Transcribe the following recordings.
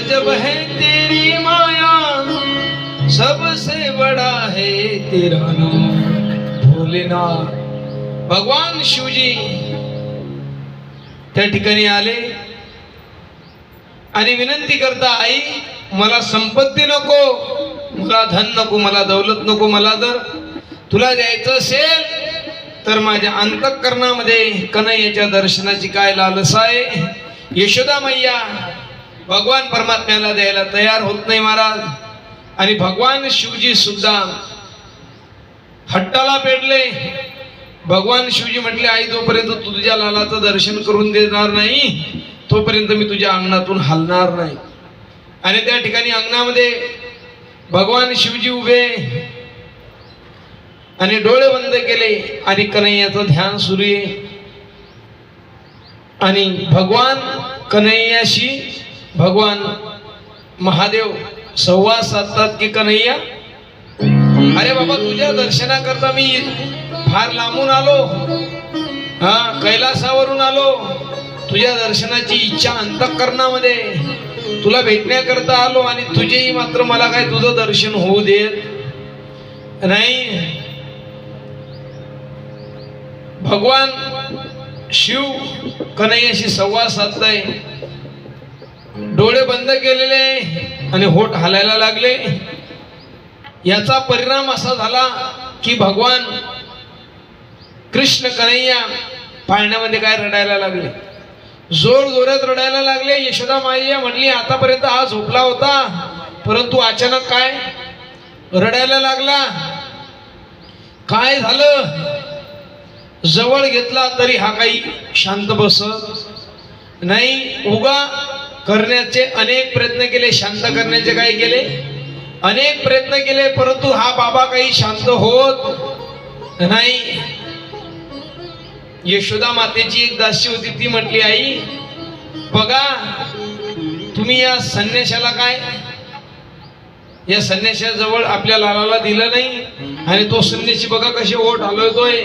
अजब है तेरी माया सबसे बड़ा है तेरा नाम भोलेनाथ भगवान शिवजी त्या ठिकाणी आले आणि विनंती करता आई मला संपत्ती नको मला धन नको मला दौलत नको मला जर तुला द्यायचं असेल तर माझ्या अंतःकरणामध्ये कन्हैयाच्या दर्शनाची काय लालसा आहे? यशोदा मैया भगवान परमात्म्याला द्यायला तयार होत नाही महाराज. आणि भगवान शिवजी सुद्धा हट्टाला पेडले भगवान शिवजी म्हटले आई जोपर्यंत तू तुझ्या लालाचं दर्शन करून देणार नाही तोपर्यंत मी तुझ्या अंगणातून हलणार नाही. आणि त्या ठिकाणी अंगणामध्ये भगवान शिवजी उभे आणि डोळे बंद केले आणि कन्हैयाचं ध्यान सुरू आहे. आणि भगवान कन्हैयाशी भगवान महादेव संवाद साधतात की कन्हैया? अरे बाबा तुझ्या दर्शनाकरता मी फार लांबून आलो. हा कैलासावरून आलो. तुझ्या दर्शनाची इच्छा अंतःकरणामध्ये तुला भेटण्याकरता आलो आणि तुझेही मात्र मला काय तुझं दर्शन होऊ देत नाही. भगवान शिव कन्हैयाशी संवाद साधताय. डोळे बंद केलेले आणि होठ हालायला लागले. याचा परिणाम असा झाला की भगवान कृष्ण कन्हैया पाळण्यामध्ये काय रडायला लागले? जोर जोरात रडायला लागले. यशोदा माईया म्हणली आतापर्यंत हा झोपला होता परंतु अचानक काय? रडायला लागला. काय झालं? जवळ घेतला तरी हा काही शांत बसत नाही. उगा करण्याचे अनेक प्रयत्न केले शांत करण्याचे काय केले. अनेक प्रयत्न केले परंतु हा बाबा काही शांत होत नाही. यशोदा मातेची एक दासी होती ती म्हटली आई बघा तुम्ही या संन्याशाला काय? या संन्याशाजवळ आपल्या लालाला दिलं नाही आणि तो संन्याशी बघा कसे ओठ हलवतोय.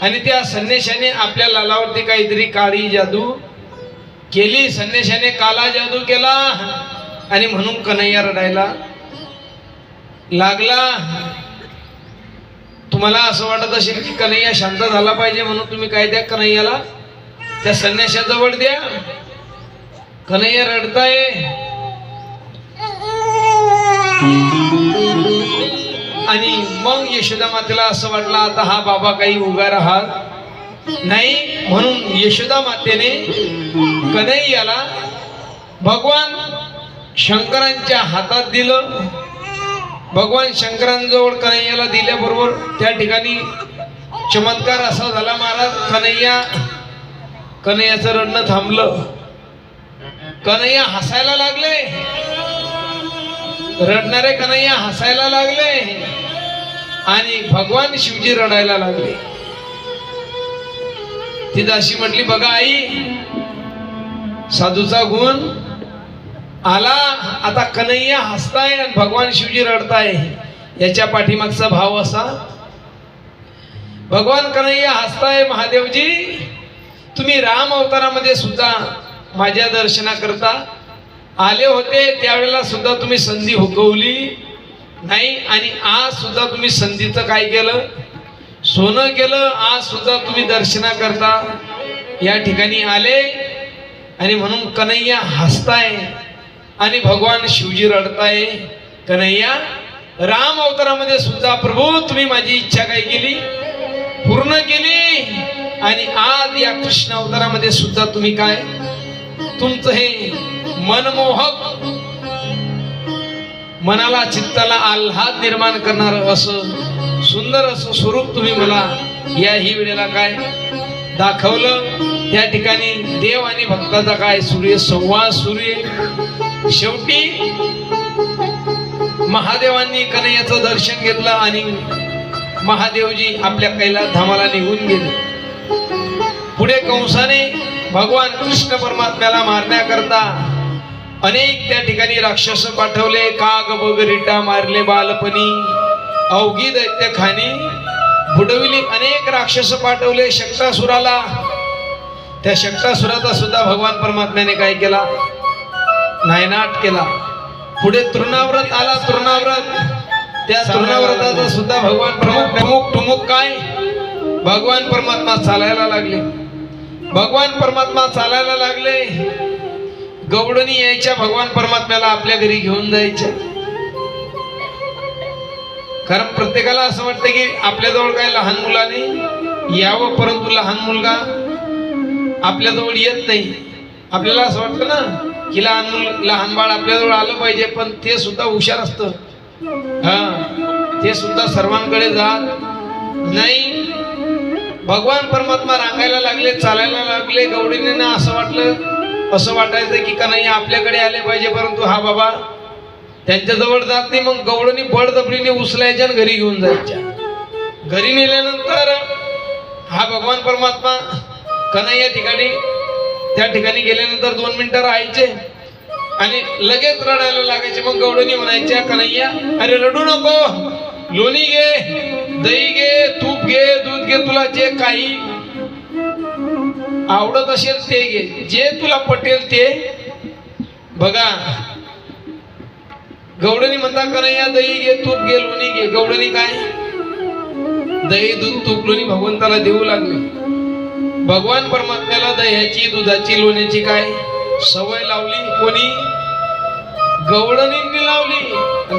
आणि त्या संन्याशाने आपल्या लालावरती काहीतरी काळी जादू केली संदेशाने काला जादू केला आणि म्हणून कन्हैया रडायला लागला. तुम्हाला असं वाटत असेल की कन्हैया शांत झाला पाहिजे म्हणून तुम्ही काय द्या कन्हैयाला? त्या संन्याशाजवळ द्या. कन्हैया रडताय. आणि मग यशोदा मातेला असं वाटलं आता हा बाबा काही उगा राहत नाही म्हणून यशोदा मातेने कन्हैयाला भगवान शंकरांच्या हातात दिलं. भगवान शंकरांजवळ कन्हैयाला दिल्याबरोबर त्या ठिकाणी चमत्कार असा झाला महाराज कन्हैया कन्हैयाचं रडणं थांबलं. कन्हैया हसायला लागले. रडणारे कन्हैया हसायला लागले. आणि भगवान शिवजी रडायला लागले. ती अशी म्हटली बघा आई साधूचा गुण आला आता कन्हैया हसताय भगवान शिवजी रडताय. याच्या पाठीमागचा भाव असा भगवान कन्हैया हसताय महादेवजी तुम्ही राम अवतारामध्ये सुद्धा माझ्या दर्शनाकरता आले होते त्यावेळेला सुद्धा तुम्ही संधी हुकवली नाही आणि आज सुद्धा तुम्ही संधीचं काय केलं? सोनं केलं आज सुद्धा तुम्ही दर्शना करता. या ठिकाणी आले आणि म्हणून कन्हैया हसताय आणि भगवान शिवजी रडताय. कन्हैया राम अवतारामध्ये सुद्धा प्रभू तुम्ही माझी इच्छा काय केली? पूर्ण केली. आणि आज या कृष्ण अवतारामध्ये सुद्धा तुम्ही काय? तुमचं हे मनमोहक मनाला चित्ताला आल्हाद निर्माण करणार असं सुंदर असं स्वरूप तुम्ही मला या ही वेळेला काय दाखवलं. त्या ठिकाणी देव आणि भक्ताचा काय सूर्य संवाद सूर्य शेवटी महादेवांनी कन्हैयाचं दर्शन घेतलं आणि महादेवजी आपल्या कैलास धामाला निघून गेले. पुढे कंसाने भगवान कृष्ण परमात्म्याला मारण्याकरता अनेक त्या ठिकाणी राक्षस पाठवले काग बगरिटा मारले बालपणी. अवघी दैत्य खानी बुडविली अनेक राक्षस पाठवले शक्तासुराला. त्या शक्तासुराचा सुद्धा भगवान परमात्म्याने काय केला? नायनाट केला. पुढे तृणाव्रत आला तृणाव्रत. त्या तृणाव्रताचा सुद्धा भगवान प्रमुख प्रमुख प्रमुख काय? भगवान परमात्मा चालायला लागले. भगवान परमात्मा चालायला लागले. गवडणी यायच्या भगवान परमात्म्याला आपल्या घरी घेऊन जायच्या. कारण प्रत्येकाला असं वाटतं की आपल्याजवळ काय लहान मुलाने यावं परंतु लहान मुलगा आपल्याजवळ येत नाही. आपल्याला असं वाटतं ना की लहान मुल लहान बाळ आपल्याजवळ आलं पाहिजे पण ते सुद्धा हुशार असतं. हा ते सुद्धा सर्वांकडे जात नाही. भगवान परमात्मा रांगायला लागले चालायला लागले गवडीने असं वाटलं असं वाटायचं की का नाही आपल्याकडे आले पाहिजे परंतु हा बाबा त्यांच्याजवळ जात नाही मग गवडणी बळजबरीने उचलायच्या आणि घरी घेऊन जायच्या. घरी नेल्यानंतर हा भगवान परमात्मा कन्हैया ठिकाणी त्या ठिकाणी गेल्यानंतर दोन मिनिटं राहायचे आणि लगेच रडायला लागायचे. मग गवडणी म्हणायच्या कन्हैया अरे रडू नको. लोणी घे दही घे तूप घे दूध घे तुला जे काही आवडत असेल ते घे. जे तुला पटेल ते बघा. गवडणी म्हणता कन्हैया दही घे तूप घे लोणी घे. गवडणी काय? दही दूध तूप लोणी भगवंताला देऊ लागले. भगवान परमात्म्याला दह्याची दुधाची लोण्याची काय? सवय लावली. कोणी? गवडणींनी लावली.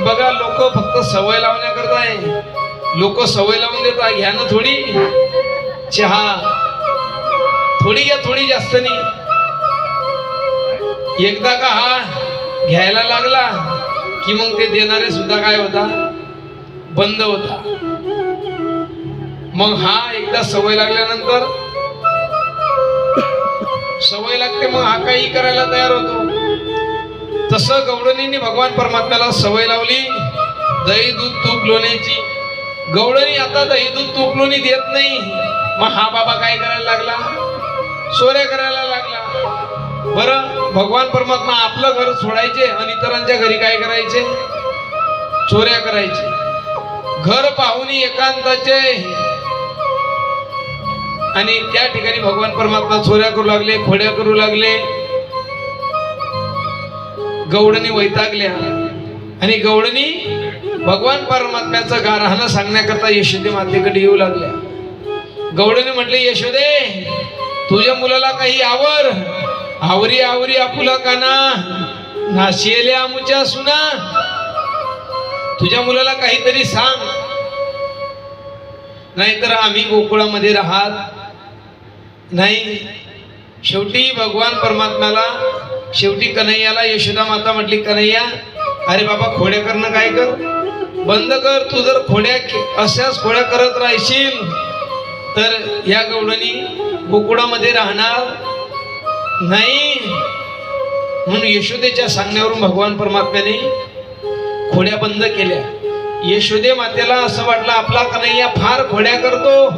बघा लोक फक्त सवय लावण्याकरता आहे लोक सवय लावून देतात. घ्या ना थोडी. चहा. थोडी घ्या थोडी जास्त नाही एकदा का हा घ्यायला लागला. की मग ते देणारे सुद्धा काय होता? बंद होता. मग हा एकदा सवय लागल्यानंतर सवय लागते मग हा काही करायला तयार होतो. तसं गवडणींनी भगवान परमात्म्याला सवय लावली दही दूध तूप लोण्याची गवडणी आता दही दूध तूप लोणी देत नाही. मग हा बाबा काय करायला लागला? सोऱ्या करायला लागला. बरं भगवान परमात्मा आपलं घर सोडायचे आणि इतरांच्या घरी काय करायचे? चोऱ्या करायचे. घर पाहून एकांताचे. आणि त्या ठिकाणी भगवान परमात्मा चोऱ्या करू लागले खोड्या करू लागले. गवडणी वैतागल्या. आणि गवडणी भगवान परमात्म्याचं गारहाणं सांगण्याकरता यशोदे मातेकडे येऊ लागल्या. गवडणी म्हटले यशोदे तुझ्या मुलाला काही आवर आवरी आवरी आपुला काना. नाशिले आमुच्या सुना. तुझ्या मुलाला काहीतरी सांग. नाहीतर आम्ही गोकुळामध्ये राहत. नाही शेवटी भगवान परमात्म्याला शेवटी कन्हैयाला यशोदा माता म्हटली कन्हैया अरे बाबा खोड्या करणं काय कर? बंद कर तू जर खोड्या अशाच खोड्या करत राहशील तर या गवडणी गोकुळामध्ये राहणार नाही. म्हणून यशोदेच्या सांगण्यावरून भगवान परमात्म्याने खोड्या बंद केल्या. यशोदे मातेला असं वाटलं आपला कन्हैया फार खोड्या करतो.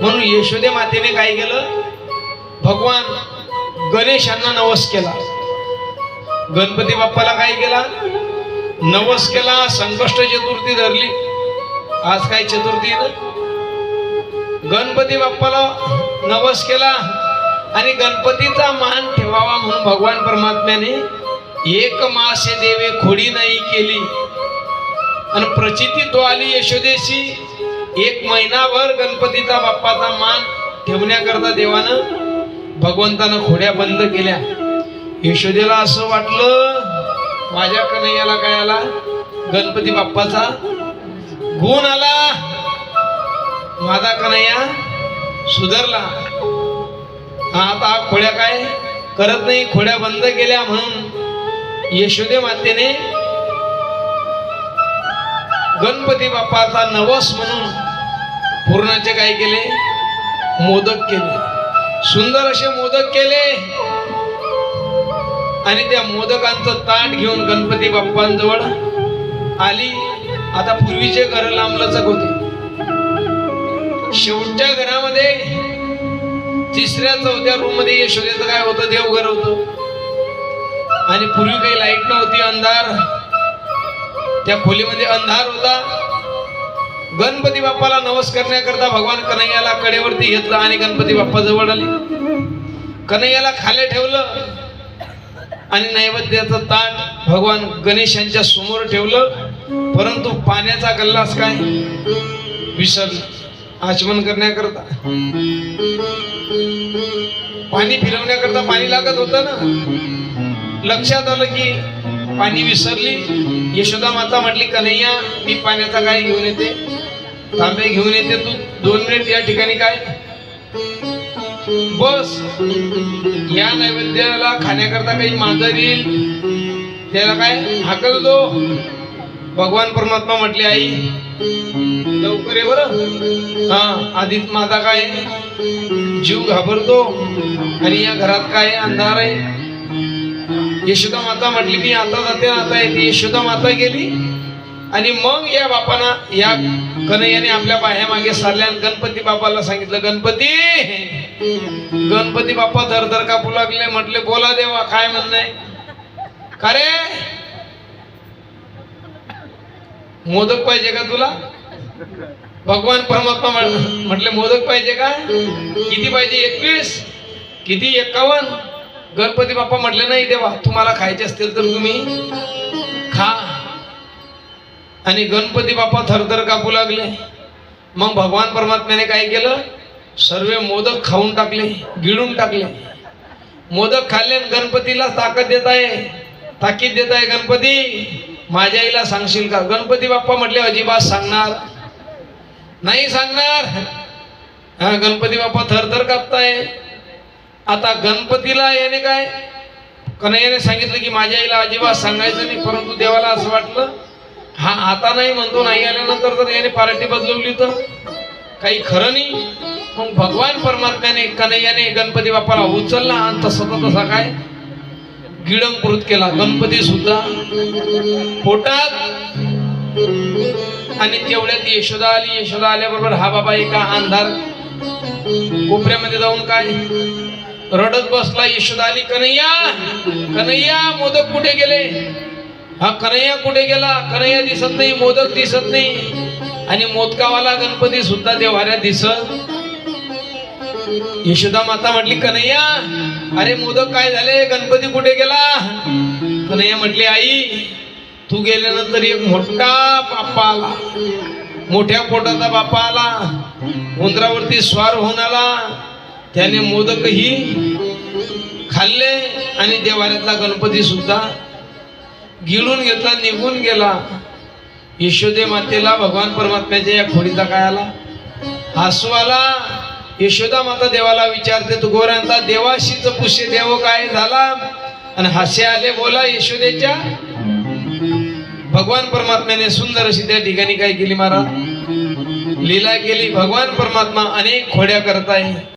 म्हणून यशोदे मातेने काय केलं? भगवान गणेशांना नवस केला. गणपती बाप्पाला काय केला? नवस केला संकष्ट चतुर्थी धरली. आज काय चतुर्थी गणपती बाप्पाला नवस केला. आणि गणपतीचा मान ठेवावा म्हणून भगवान परमात्म्याने एक मासे देवे खोडी नाही केली. आणि प्रचिती तो आली यशोदेशी. एक महिनाभर गणपतीचा बाप्पाचा मान ठेवण्याकरता देवानं भगवंतानं खोड्या बंद केल्या. यशोदेला असं वाटलं माझ्या कन्हैयाला काय आला? गणपती बाप्पाचा गुण आला. माझा कन्हैया सुधारला. हा आता खोड्या काय? करत नाही खोड्या बंद केल्या म्हणून यशोदे मातेने गणपती बाप्पाचा नवस म्हणून पूर्णाचे काय केले? मोदक केले. सुंदर असे मोदक केले. आणि त्या मोदकांचं ताट घेऊन गणपती बाप्पांजवळ आली. आता पूर्वीचे घर लांबलचक होते. शेवटच्या घरामध्ये तिसऱ्या चौथ्या रूममध्ये यशोदेचं काय होतं देवघर होतं आणि पूर्वी काही लाइट नव्हती अंधार. त्या खोलीमध्ये अंधार होता. गणपती बाप्पाला नवस करण्याकरता भगवान कन्हैयाला कडेवरती घेतलं आणि गणपती बाप्पा जवळ आले. कन्हैयाला खाली ठेवलं आणि नैवेद्याचं ताट भगवान गणेशांच्या समोर ठेवलं. परंतु पाण्याचा गल्लास काय? विसरलं. आचमन करण्याकरता. पाणी फिरवण्याकरता पाणी लागत होतं ना. लक्षात आलं की पाणी विसरली. यशोदा माता म्हटली कन्हैया मी पाण्याचा काय घेऊन येते. तांबे घेऊन येते तू. दोन मिनिट या ठिकाणी काय? बस. या नैवेद्याला खाण्याकरता काही मांजर येईल. त्याला काय? हाकल दो. भगवान परमात्मा म्हटले आई लवकर ये बरं. हा आधीच माझा काय जीव घाबरतो आणि या घरात काय अंधार आहे? यशोदा माता म्हटली मी आता जाते आता येते. यशोदा माता गेली आणि मग या बापाना या कन्हैयाने आपल्या बाह्या मागे सारल्या आणि गणपती बापाला सांगितलं गणपती गणपती बाप्पा धर धर कापू लागले. म्हटले बोला देवा काय म्हणणं आहे? का रे? मोदक पाहिजे का तुला? भगवान परमात्मा म्हटले मोदक पाहिजे का? किती पाहिजे? एकवीस? किती? एक्कावन्न गणपती बाप्पा म्हटले नाही देवा तुम्हाला खायचे असतील तर तुम्ही खा. आणि गणपती बाप्पा थरथर कापू लागले. मग भगवान परमात्म्याने काय केलं? सर्व मोदक खाऊन टाकले गिळून टाकले. मोदक खाल्ले आणि गणपतीला ताकद देत आहे. ताकीद देत आहे गणपती. माझ्या आईला सांगशील का? गणपती बाप्पा म्हटले अजिबात सांगणार. नाही सांगणार. हा गणपती बाप्पा थरथर कापताय. आता गणपतीला याने काय? कन्हैयाने सांगितलं की माझ्या आईला अजिबात सांगायचं नाही परंतु देवाला असं वाटलं. हा आता नाही म्हणतो नाही आल्यानंतर तर याने पार्टी बदलवली तर. काही खरं नाही. मग भगवान परमात्म्याने कन्हैयाने गणपती बाप्पाला उचलला आणि तसं तसा काय? गिळंकृत केला. गणपती सुद्धा पोटात. आणि तेवढ्यात यशोदा आली. यशोदा आल्याबरोबर हा बाबा एका अंधार कोपऱ्यामध्ये जाऊन काय रडत बसला. यशोदा आली कन्हैया कन्हैया मोदक कुठे गेले? हा कन्हैया कुठे गेला? कन्हैया दिसत नाही मोदक दिसत नाही. आणि मोदकावाला गणपती सुद्धा देवाऱ्या दिसत. यशोदा माता म्हटली कन्हैया अरे मोदक काय झाले? गणपती कुठे गेला? कन्हैया म्हटली आई तू गेल्यानंतर एक मोठा बाप्पा आला. मोठ्या पोटाचा बाप्पा आला. उंदरावरती स्वार होऊन आला. त्याने मोदकही खाल्ले आणि देवाऱ्यातला गणपती सुद्धा गिळून घेतला निघून गेला. यशोदे मातेला भगवान परमात्म्याच्या या खोडीचा काय आला? हसू आला. यशोदा माता देवाला विचारते तू गोऱ्यांचा देवाशीच पुष्य देव काय झाला? आणि हास्य आले बोला यशोदेच्या. भगवान परमात्म्याने सुंदर अशी त्या ठिकाणी काय केली महाराज? लीला केली भगवान परमात्मा अनेक खोड्या करताय.